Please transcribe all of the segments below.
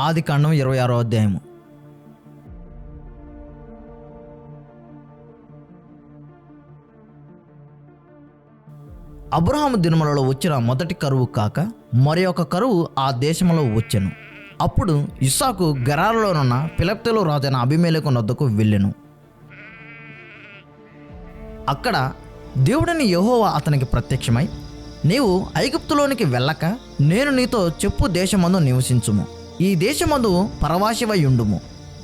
ఆది కాండం ఇరవై ఆరో అధ్యాయము. అబ్రహాము దినములలో వచ్చిన మొదటి కరువు కాక మరి ఒక కరువు ఆ దేశంలో వచ్చెను. అప్పుడు ఇస్సాకు గరారులోనున్న పిలప్తెలు రాజైన అభిమేలకు నొద్దకు వెళ్ళెను. అక్కడ దేవుడిని యహోవా అతనికి ప్రత్యక్షమై నీవు ఐగుప్తులోనికి వెళ్ళక నేను నీతో చెప్పు దేశమందు నివసించుము. ఈ దేశమందు పరవాశివై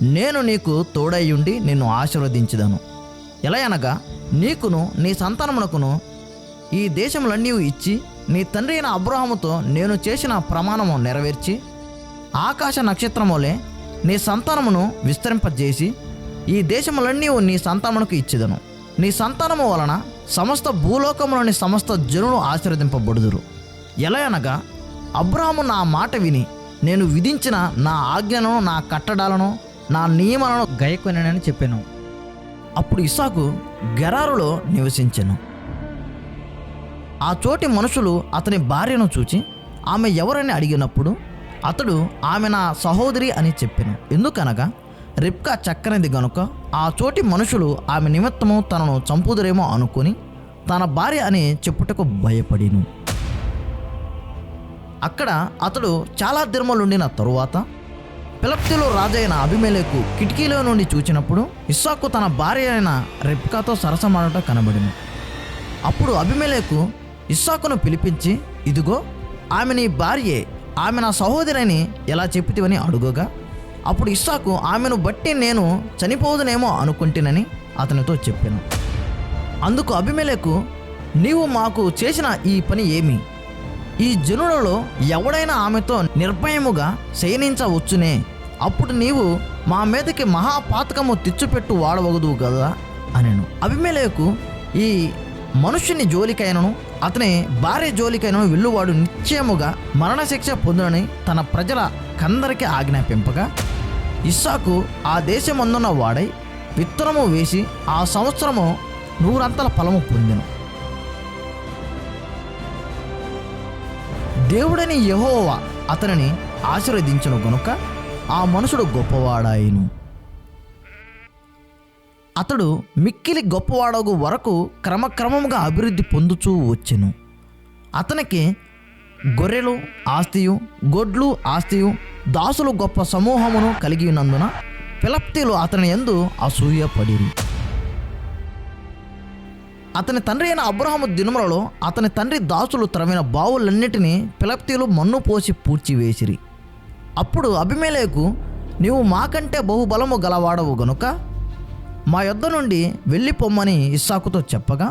నేను నీకు తోడయ్యుండి నిన్ను ఆశీర్వదించదను. ఎలా అనగా నీకును నీ సంతానమునకును ఈ దేశములన్నీ ఇచ్చి నీ తండ్రి అయిన అబ్రహముతో నేను చేసిన ప్రమాణము నెరవేర్చి ఆకాశ నక్షత్రములే నీ సంతానమును విస్తరింపజేసి ఈ దేశములన్నీ నీ సంతానమునకు ఇచ్చేదను. నీ సంతానము వలన సమస్త భూలోకములోని సమస్త జనులు ఆశీర్వదింపబడుదురు. ఎలా అనగా అబ్రాహము నా మాట విని నేను విధించిన నా ఆజ్ఞలను నా కట్టడాలను నా నియమాలను గైకొనని చెప్పాను. అప్పుడు ఇసాకు గెరారులో నివసించాను. ఆ చోటి మనుషులు అతని భార్యను చూచి ఆమె ఎవరని అడిగినప్పుడు అతడు ఆమె నా సహోదరి అని చెప్పాను. ఎందుకనగా రిప్కా చక్కనిది గనుక ఆ చోటి మనుషులు ఆమె నిమిత్తము తనను చంపుదురేమో అనుకుని తన భార్య అని చెప్పుటకు భయపడిను. అక్కడ అతడు చాలా దినములుండిన తరువాత పిలప్తిలో రాజైన అభిమేలకు కిటికీలో నుండి చూచినప్పుడు ఇస్సాకు తన భార్య అయిన రెప్కాతో సరసమాడట కనబడింది అప్పుడు అభిమేలకు ఇస్సాకును పిలిపించి ఇదిగో ఆమె నీ భార్యే ఆమె నా సహోదరిని ఎలా చెప్తివని అడుగగా అప్పుడు ఇస్సాకు ఆమెను బట్టి నేను చనిపోదునేమో అనుకుంటేనని అతనితో చెప్పాను. అందుకు అభిమేలకు నీవు మాకు చేసిన ఈ పని ఏమి? ఈ జనులలో ఎవడైనా ఆమెతో నిర్భయముగా శయనించవచ్చునే. అప్పుడు నీవు మా మీదకి మహాపాతకము తెచ్చుపెట్టు వాడవగదు కదా అనెను. అభిమేలకు ఈ మనుషుని జోలికైనను అతని భార్య జోలికైనను వెళ్ళువాడు నిశ్చయముగా మరణశిక్ష పొందునని తన ప్రజల కందరికి ఆజ్ఞాపింపగా ఇస్సాకు ఆ దేశమందున్న వాడై విత్తనము వేసి ఆ సంవత్సరము నూరంతల ఫలము పొందెను. దేవుడని యహోవా అతనిని ఆశీర్వదించను గనుక ఆ మనుషుడు గొప్పవాడాయిను. అతడు మిక్కిలి గొప్పవాడగు వరకు క్రమక్రమముగా అభివృద్ధి పొందుచూ వచ్చెను. అతనికి గొర్రెలు ఆస్తియు గొడ్లు ఆస్తియు దాసులు గొప్ప సమూహమును కలిగి ఉన్నందున పిలప్తీలు అతని యందు అసూయపడిరు. అతని తండ్రి అయిన అబ్రహాము దినములలో అతని తండ్రి దాసులు త్రవిన బావులన్నిటినీ పిలప్తీలు మన్ను పోసి పూడ్చివేసిరి. అప్పుడు అభిమేలేకు నీవు మాకంటే బహుబలము గలవాడవు గనుక మా యొద్ద నుండి వెళ్ళిపోమ్మని ఇస్సాకుతో చెప్పగా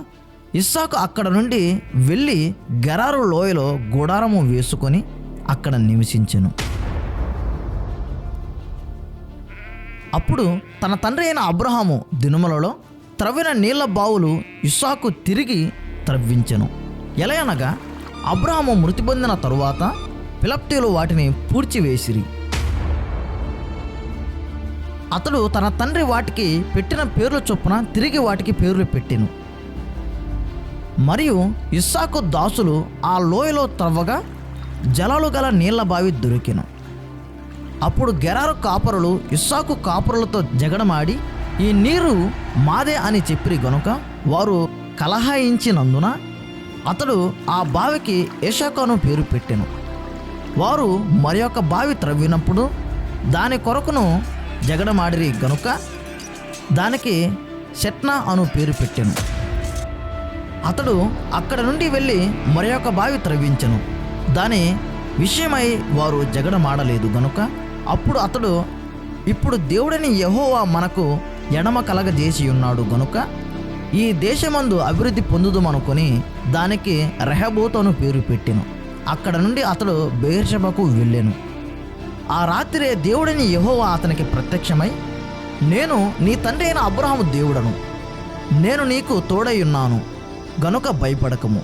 ఇస్సాకు అక్కడ నుండి వెళ్ళి గెరారు లోయలో గుడారము వేసుకొని అక్కడ నివసించెను. అప్పుడు తన తండ్రి అయిన అబ్రహాము దినుమలలో త్రవ్విన నీళ్ళ బావులు ఇస్సాకు తిరిగి త్రవ్వించెను. ఎలయనగా అబ్రాహము మృతి పొందిన తరువాత పిలప్టీలు వాటిని పూడ్చివేసిరి. అతడు తన తండ్రి వాటికి పెట్టిన పేర్ల చొప్పున తిరిగి వాటికి పేర్లు పెట్టెను. మరియు ఇస్సాకు దాసులు ఆ లోయలో త్రవ్వగా జలాలు గల నీళ్ళ బావి దొరికెను. అప్పుడు గెరారు కాపరులు ఇస్సాకు కాపరులతో జగడమాడి ఈ నీరు మాదే అని చెప్పి గనుక వారు కలహాయించినందున అతడు ఆ బావికి ఏషాకాను పేరు పెట్టెను. వారు మరి ఒక బావి త్రవ్వినప్పుడు దాని కొరకును జగడమాడిరి గనుక దానికి షెట్నా అను పేరు పెట్టెను. అతడు అక్కడ నుండి వెళ్ళి మరి ఒక బావి త్రవ్వించను. దాని విషయమై వారు జగడమాడలేదు గనుక అప్పుడు అతడు ఇప్పుడు దేవుడని యహోవా మనకు ఎడమ కలగజేసి ఉన్నాడు గనుక ఈ దేశమందు అభివృద్ధి పొందుదమనుకొని దానికి రెహబోత్ పేరు పెట్టాను. అక్కడ నుండి అతడు బెయిర్షబకు వెళ్ళాను. ఆ రాత్రే దేవుడిని యహోవా అతనికి ప్రత్యక్షమై నేను నీ తండ్రి అయిన అబ్రహాము దేవుడను. నేను నీకు తోడై ఉన్నాను గనుక భయపడకము.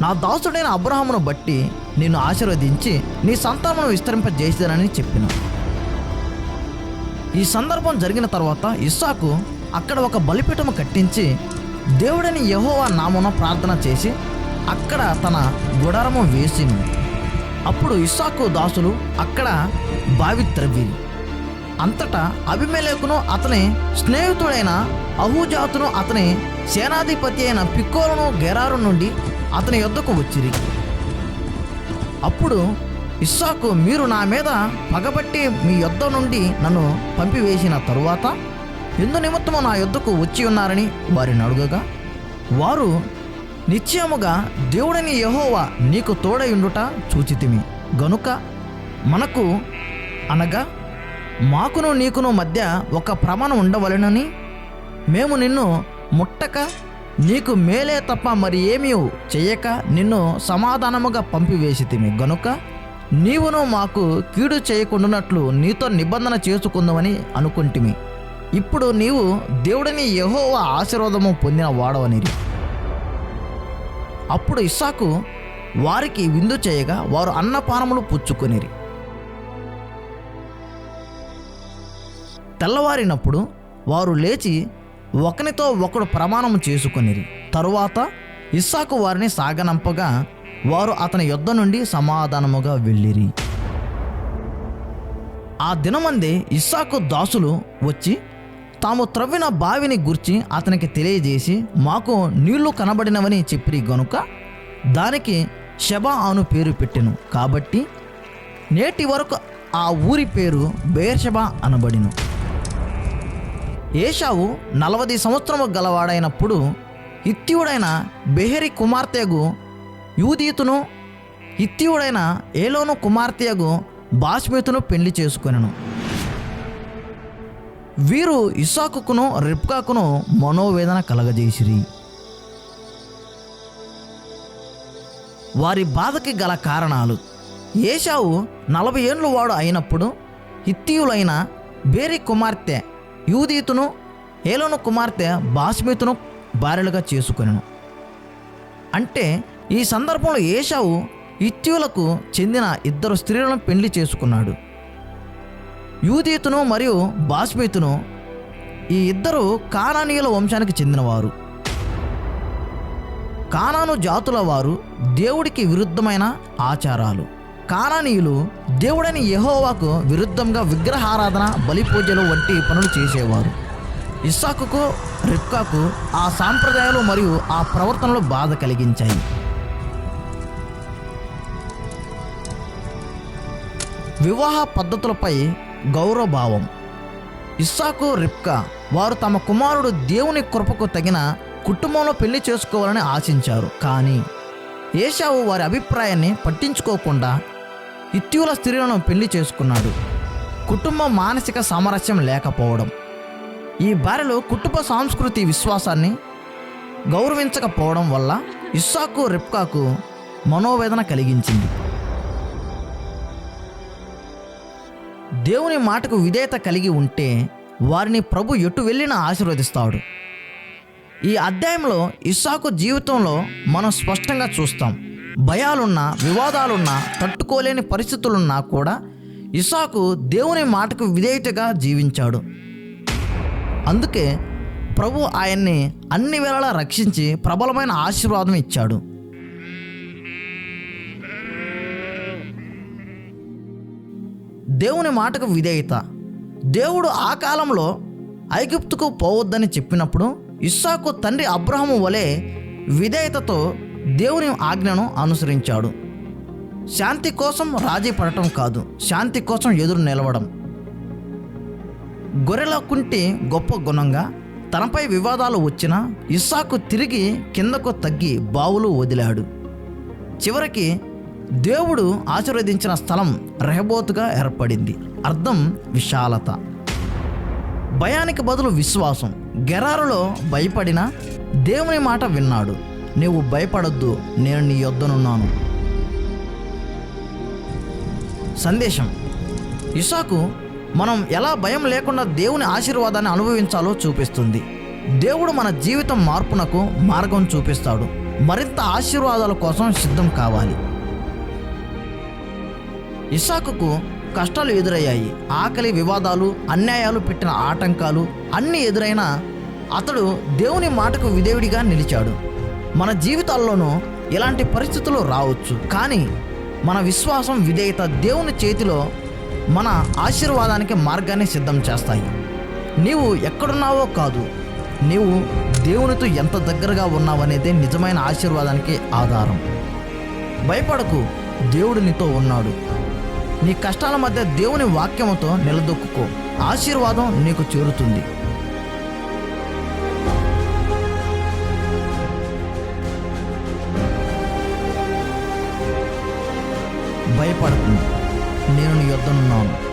నా దాసుడైన అబ్రహామును బట్టి నిన్ను ఆశీర్వదించి నీ సంతానమును విస్తరింపజేసానని చెప్పిన. ఈ సందర్భం జరిగిన తర్వాత ఇస్సాకు అక్కడ ఒక బలిపీఠము కట్టించి దేవుడని యహోవా నామన ప్రార్థన చేసి అక్కడ తన గుడారము వేసింది. అప్పుడు ఇస్సాకు దాసులు అక్కడ బావి త్రవ్వి అంతటా అభిమేలేకును అతని స్నేహితుడైన అహూజాతును అతని సేనాధిపతి అయిన పిక్కోలను గెరారు నుండి అతని యొద్దకు వచ్చిరి. అప్పుడు ఇస్సాకు మీరు నా మీద పగబట్టి మీ యొద్ద నుండి నన్ను పంపివేసిన తరువాత ఎందు నిమిత్తము నా యొద్దకు వచ్చి ఉన్నారని వారిని అడుగగా వారు నిశ్చయముగా దేవుడని యహోవా నీకు తోడయుండుట చూచితిమి. గనుక మనకు అనగా మాకును నీకును మధ్య ఒక ప్రమాణం ఉండవలెనని మేము నిన్ను ముట్టక నీకు మేలే తప్ప మరి ఏమీ చేయక నిన్ను సమాధానముగా పంపివేసితిమి. గనుక నీవును మాకు కీడు చేయకుండానట్లు నీతో నిబంధన చేసుకుందామని అనుకుంటుమి. ఇప్పుడు నీవు దేవుడిని యహోవ ఆశీర్వాదము పొందిన వాడవనిరి. అప్పుడు ఇస్సాకు వారికి విందు చేయగా వారు అన్నపానములు పుచ్చుకొనిరి. తెల్లవారినప్పుడు వారు లేచి ఒకనితో ఒకడు ప్రమాణం చేసుకొనిరి. తరువాత ఇస్సాకు వారిని సాగనంపగా వారు అతని యుద్ధ నుండి సమాధానముగా వెళ్ళిరి. ఆ దినమందే ఇస్సాకు దాసులు వచ్చి తాము త్రవ్విన బావిని గుర్చి అతనికి తెలియజేసి మాకు నీళ్ళు కనబడినవని చెప్పిరి గనుక దానికి షబా అను పేరు పెట్టెను. కాబట్టి నేటి వరకు ఆ ఊరి పేరు బేర్షబా అనబడిను. ఏషావు నలవది సంవత్సరము గలవాడైనప్పుడు హిత్యుడైన బెహరి కుమార్తెగు యూదీతును హిత్యుడైన ఏలోను కుమార్తెగు బాస్మితును పెళ్ళి చేసుకొనెను. వీరు ఇసాకును రిప్కాకును మనోవేదన కలగజేసిరి. వారి బాధకి గల కారణాలు. ఏషావు నలభై ఏండ్లు వాడు అయినప్పుడు హిత్తీయులైన బేరి కుమార్తె యూదీతును ఏలోను కుమార్తె బాస్మితును భార్యలుగా చేసుకొనెను. అంటే ఈ సందర్భంలో ఏషావు ఇత్యులకు చెందిన ఇద్దరు స్త్రీలను పెళ్ళి చేసుకున్నాడు. యూదీతును మరియు బాస్మితును ఈ ఇద్దరు కానానీయుల వంశానికి చెందినవారు. కానాను జాతుల వారు దేవుడికి విరుద్ధమైన ఆచారాలు. కానానీయులు దేవుడని యహోవాకు విరుద్ధంగా విగ్రహారాధన బలిపూజలు వంటి పనులు చేసేవారు. ఇస్సాకుకు రిప్కాకు ఆ సాంప్రదాయాలు మరియు ఆ ప్రవర్తనలు బాధ కలిగించాయి. వివాహ పద్ధతులపై గౌరవభావం. ఇస్సాకు రిప్కా వారు తమ కుమారుడు దేవుని కృపకు తగిన కుటుంబంలో పెళ్ళి చేసుకోవాలని ఆశించారు. కానీ ఏషావు వారి అభిప్రాయాన్ని పట్టించుకోకుండా ఇత్యుల స్త్రీలను పెళ్ళి చేసుకున్నాడు. కుటుంబ మానసిక సామరస్యం లేకపోవడం ఈ భార్యలు కుటుంబ సాంస్కృతి విశ్వాసాన్ని గౌరవించకపోవడం వల్ల ఇస్సాకు రిప్కాకు మనోవేదన కలిగించింది. దేవుని మాటకు విధేయత కలిగి ఉంటే వారిని ప్రభు ఎటు వెళ్ళినా ఆశీర్వదిస్తాడు. ఈ అధ్యాయంలో ఇస్సాకు జీవితంలో మనం స్పష్టంగా చూస్తాం. భయాలున్నా వివాదాలున్నా తట్టుకోలేని పరిస్థితులున్నా కూడా ఇసాకు దేవుని మాటకు విధేయతగా జీవించాడు. అందుకే ప్రభు ఆయన్ని అన్ని వేళలా రక్షించి ప్రబలమైన ఆశీర్వాదం ఇచ్చాడు. దేవుని మాటకు విధేయత. దేవుడు ఆ కాలంలో ఐగుప్తుకు పోవద్దని చెప్పినప్పుడు ఇస్సాకు తండ్రి అబ్రహము వలె విధేయతతో దేవుని ఆజ్ఞను అనుసరించాడు. శాంతి కోసం రాజీ పడటం కాదు శాంతి కోసం ఎదురు నిలవడం. గొర్రెల కుంటి గొప్ప గుణంగా తనపై వివాదాలు వచ్చినా ఇస్సాకు తిరిగి కిందకు తగ్గి బావులు వదిలాడు. చివరికి దేవుడు ఆశీర్వదించిన స్థలం రెహబోతుగా ఏర్పడింది. అర్థం విశాలత. భయానికి బదులు విశ్వాసం. గెరారులో భయపడిన దేవుని మాట విన్నాడు. నీవు భయపడొద్దు నేను నీ యొద్దనున్నాను. సందేశం. ఇసాకు మనం ఎలా భయం లేకుండా దేవుని ఆశీర్వాదాన్ని అనుభవించాలో చూపిస్తుంది. దేవుడు మన జీవితం మార్పునకు మార్గం చూపిస్తాడు. మరింత ఆశీర్వాదాల కోసం సిద్ధం కావాలి. ఇసాకుకు కష్టాలు ఎదురయ్యాయి. ఆకలి వివాదాలు అన్యాయాలు పెట్టిన ఆటంకాలు అన్నీ ఎదురైనా అతడు దేవుని మాటకు విధేయుడిగా నిలిచాడు. మన జీవితాల్లోనూ ఇలాంటి పరిస్థితులు రావచ్చు. కానీ మన విశ్వాసం విధేయత దేవుని చేతిలో మన ఆశీర్వాదానికి మార్గాన్ని సిద్ధం చేస్తాయి. నీవు ఎక్కడున్నావో కాదు. నీవు దేవునితో ఎంత దగ్గరగా ఉన్నావనేదే నిజమైన ఆశీర్వాదానికి ఆధారం. భయపడకు. దేవుడు నీతో ఉన్నాడు. నీ కష్టాల మధ్య దేవుని వాక్యముతో నిలదొక్కుకో. ఆశీర్వాదం నీకు చేరుతుంది. భయపడుతుంది నేను నీ యొద్దనున్నాను.